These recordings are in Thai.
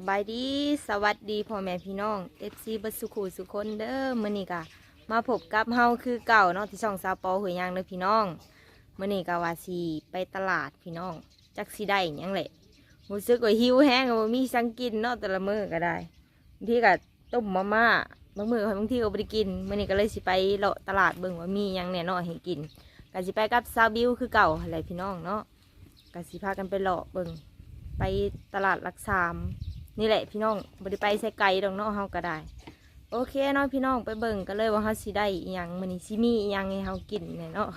สบายดี สวัสดีพ่อแม่พี่น้อง FC บัสุขุสุคนเด้อมื้อนี้ก็มาพบกับเฮาคือเก่าเนาะที่ช่องซาปอหวยยางเด้อพี่น้องมื้อนี้ก็ว่าสิไปตลาดพี่น้อง จักสิได้หยังแหละรู้สึกว่าหิวแห้งว่ามีสังกินเนาะแต่ละมื้อก็ได้บางทีก็ต้มมาม่าบางมื้อบางทีก็บ่ได้กินมื้อนี้ก็เลยสิไปเลาะตลาดเบิ่งว่ามีหยังแน่เนาะให้กินก็สิไปกับซาบิวคือเก่าอะไรพี่น้องเนาะก็สิพากันไปเลาะเบิ่งไปตลาดหลักสาม นี่แหละพี่น้องบริไปใส่ไก่ดอกเนาะเฮาก็ได้ โอเคเนาะพี่น้องไปเบิ่งกันเลยว่าเฮาสิได้อิหยังมื้อนี้สิมีอิหยังให้เฮากินเนี่ยเนาะ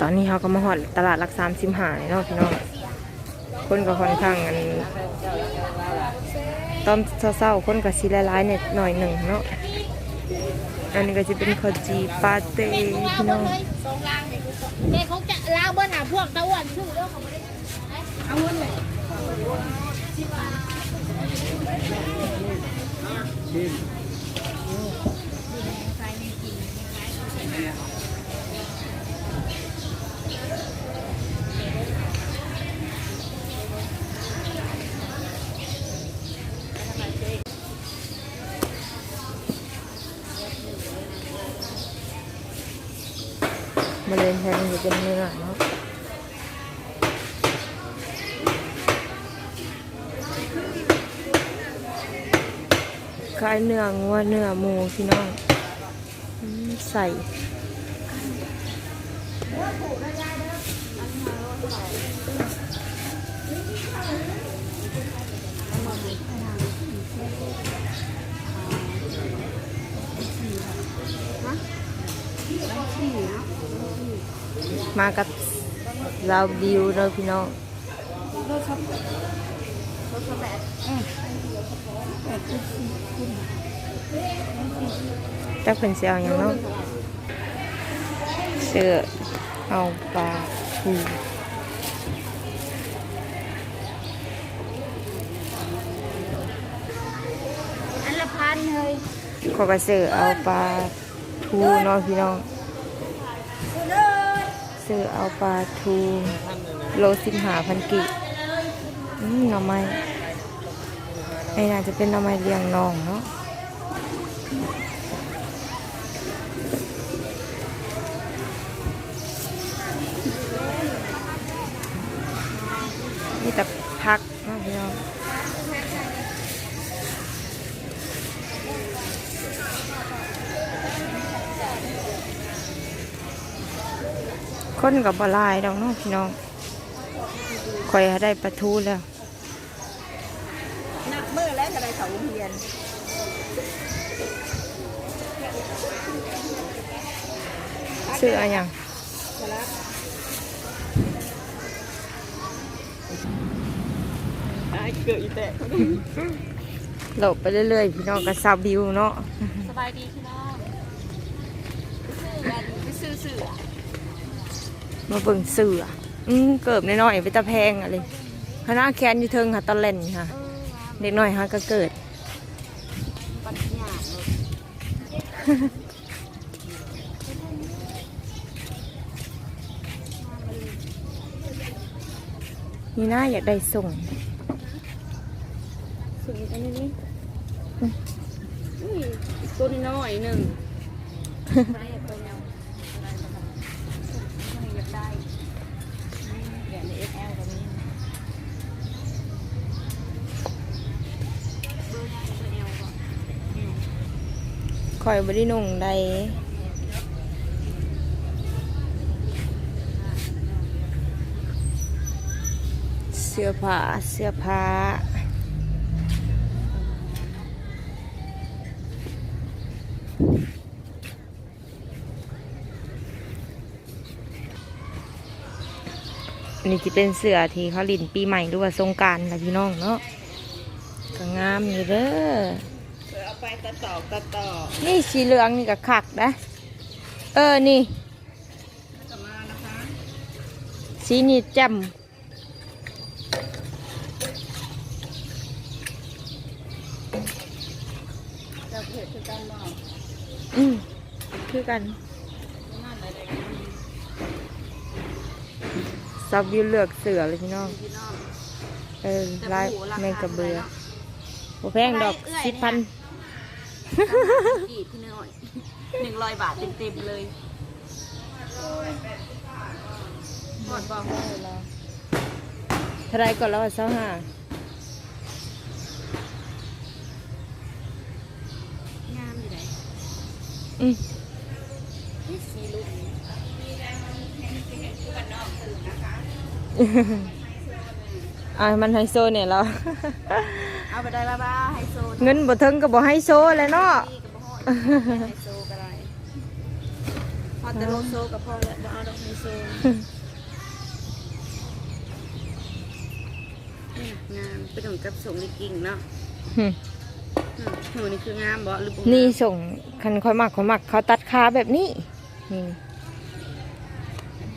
ตอนนี้เฮาก็มาฮอดตลาดหลักสามสิบห้าเนาะพี่น้องคนก็ค่อนข้างอันตอนเช้าๆคนก็สิหลายๆเนี่ยหน่อยหนึ่งเนาะอันนี้ก็จะเป็นข้าวจีปาเต้พี่น้องสองล่างเด็กเขาจะล้างเบิ้ลหาพวกตะวันชื่อเรื่อ งเขาไม่ได้เอาเงินเลยมาเล่นแทนจะเป็นเนื้อเนาะ ขายเนื้องัวเนื้อหมูพี่น้องใส่มากับเราบิวเราพี่น้อง จักเป็นเสียอย่างเนาะเสือเอาปลาทูอันละพันเลยขาก็เสือเอาปลาทูเนาะพี่น้องเสือเอาปลาทูโลสิบหาพันกิ หน่อไม้ไอ้น่าจะเป็นหน่อไม้เลี้ยงน้องเนาะนี่แต่พักนะพี่น้องคนกับบหลายดอกเน้องพี่น้องคอยได้ปลาทูแล้ว มือแล้วอะไรเขาเรียนซื้ออะไรอย่างเกิดอีแต่หลบไปเรื่อยๆ พี่น้องกับซาบิวเนาะสบายดีพี่น้องซื้อกันไปซื้อเสือมาเบิ่งเสืออืมเกิบน้อยๆไปตะแพงอะไรคณะแคนอยู่เทิงค่ะตะเล่นค่ะ เออเด็กน้อยฮะก็เกิดปัญญาเลยนี่น่าอยากได้ส่งสุดอันนี้นี่อุ้ยตัวน้อยหนึ่งอะไรตัวเนาอะไรแบบอยากได้อยากในเอฟแอลกับนี้เบอร์ยังเบอร์เอลก่อน ค อยบรินุ่งได้เสื้อผ้าเสื้อผ้าอันนี้จะเป็นเสือที่เขาลินปีใหม่หรือว่าสงการนะพี่น้องเนาะก็งามนี่เด้อ ไปตัดต่อตัดต่อนี่สีเหลืองนี่ก็คักนะ เออ นี่ จะมานะคะ สีนี่แจ่มจะเผ็ดคือกันบ้างอืมคือกันนั่นอะไรกันซับวิวเลือกเสือเลยพี่น้อง พี่น้อง เออแต่ลายโอ้โหราคาแมงกระเบือท่าไหร่บ่แพงดอกเอื้อยสิบพัน กีบพี่น้อยหนึ่งร้อยบาทเต็มๆเลยหมดบอกเท่าไรก่อนแล้วเศร้าห้างามอยู่ไหนอืมนี่สีลูกนี้อ่ามันไฮโซเนี่ยเรา เอาไปได้บ้าบ้าไฮโซเงินบ่เทิงก็บ่ไฮโซเลยเนาะนี่กับพ่อไฮโซก็ได้พอแต่โลโซกับพ่อแล้วบ่เอาดอกไฮโซนี่งามเป็นของกับส่งในกิ่งเนาะหึอืมหูนี่คืองามบ่หรือบ่งามนี่ส่งคันค่อยมักค่อยมักเขาตัดขาแบบนี้นี่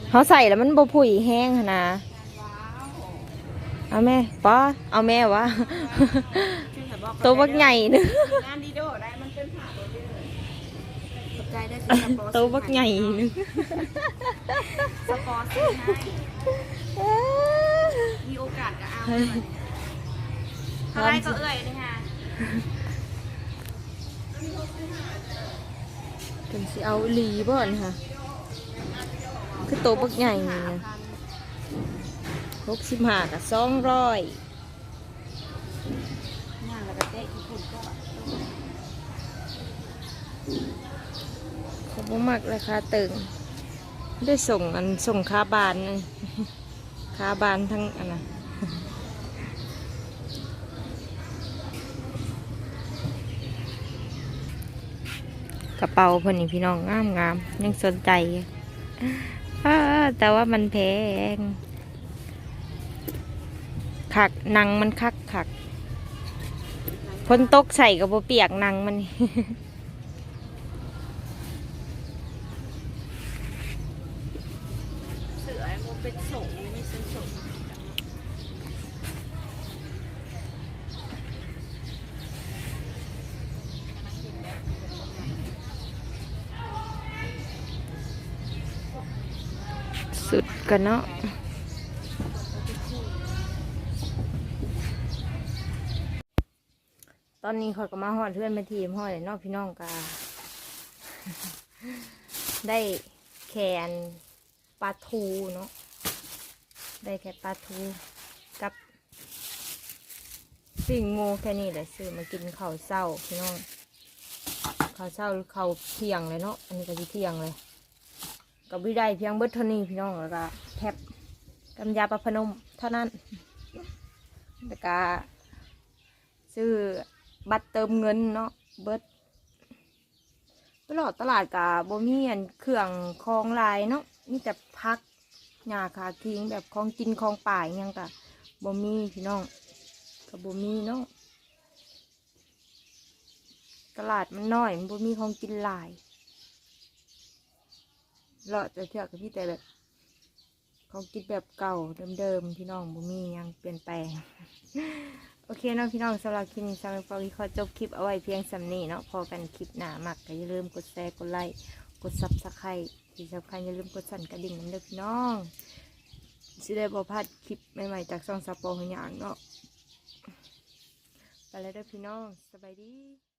เขาใส่แล้วมันบ่ผุยแห้งหั้นนะว้าว เอาแม่ป้าเอาแม่วะชื่อแต่บอกตัวบักใหญ่นึงงานดีโดได้มันเป็นผ่าตัวเดียวเลยขอบใจได้สิสปอร์ตตัวบักใหญ่นึงสปอร์ตซื้อให้มีโอกาสก็เอาเลยเท่าไรก็เอ่ยนี่ฮะเป็นสิเอาอีหลีบ่อนค่ะ คือตัวบักใหญ่นี่นะ หกสิบห้ากับสองร้อยย่างแล้วก็เตะอีกคนก็เขาบ่มักราคาตึงได้ส่งอันส่งคาบานนึงคาบานทั้งอันน่ะกระเป๋าเพิ่นนี่พี่น้องงามงามๆยังสนใจอยู่อ้าแต่ว่ามันแพง ขักหนังมันคักขักพ้นตกใส่กับโบเปียกหนังมันนี่เสือมันเป็นส่งไม่ซื้อส่งสุดกันเนาะ ตอนนี้ขอยก็มาหอดเพื่อนมาทีมหอดเลยนาะพี่น้องกาได้แคนปลาทูเนาะได้แค่ปลาทูกับสิ่งงูแค่นี้แหละซื้อมากินข้าวเศร้าพี่น้องข้าวเศร้าหรือข้าวเที่ยงเลยเนาะอันนี้ก็สิเที่ยงเลยกับวิได้เพียงเบิดเท่านี้พี่น้องแล้วก็แทบกำยาปลาพนมเท่านั้นแล้วก็ซื้อ บัตรเติมเงินเนาะเบิดตลอดตลาดกับโบมีอันเครื่องคลองลายเนาะมีแต่พักหญ้าคาทิ้งแบบของกินของป่าอหยังกะโบมีพี่น้องกับโบมีเนาะตลาดมันน้อยมันโบมีของกินหลายเลาะจะเทือกกับพี่แต่แบบเขากินแบบเก่าเดิมๆพี่น้องบ่มียังเปลี่ยนแปลง โอเคเนาะพี่น้องสำหรับคลิปนี้สำหรับฟอรีขอจบคลิปเอาไว้เพียงสำนี้เนาะพอกันคลิปหนามักก็อย่าลืมกดแชร์กดไลค์กดซับสไครต์ที่สำคัญอย่าลืมกดสั่นกระดิ่งนั่นเด้อพี่น้องสิได้บ่พลาดคลิปใหม่ๆจากช่องซัปโปหัวหยางเนาะไปแล้วเด้อพี่น้องสบายดี